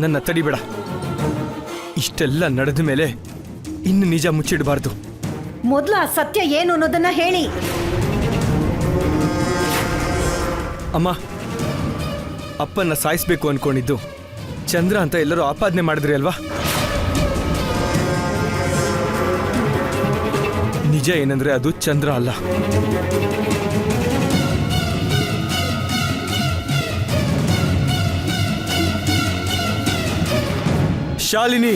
ನನ್ನ ತಡಿಬೇಡ ಇಷ್ಟೆಲ್ಲ ನಡೆದ ಮೇಲೆ ಇನ್ನು ನಿಜ ಮುಚ್ಚಿಡಬಾರ್ದು. ಮೊದಲು ಆ ಸತ್ಯ ಏನು ಅನ್ನೋದನ್ನ ಹೇಳಿ. ಅಮ್ಮ ಅಪ್ಪನ್ನ ಸಾಯಿಸ್ಬೇಕು ಅನ್ಕೊಂಡಿದ್ದು. ಚಂದ್ರ ಅಂತ ಎಲ್ಲರೂ ಆಪಾದನೆ ಮಾಡಿದ್ರಿ ಅಲ್ವಾ? ನಿಜ ಏನಂದ್ರೆ ಅದು ಚಂದ್ರ ಅಲ್ಲ. శాలిని.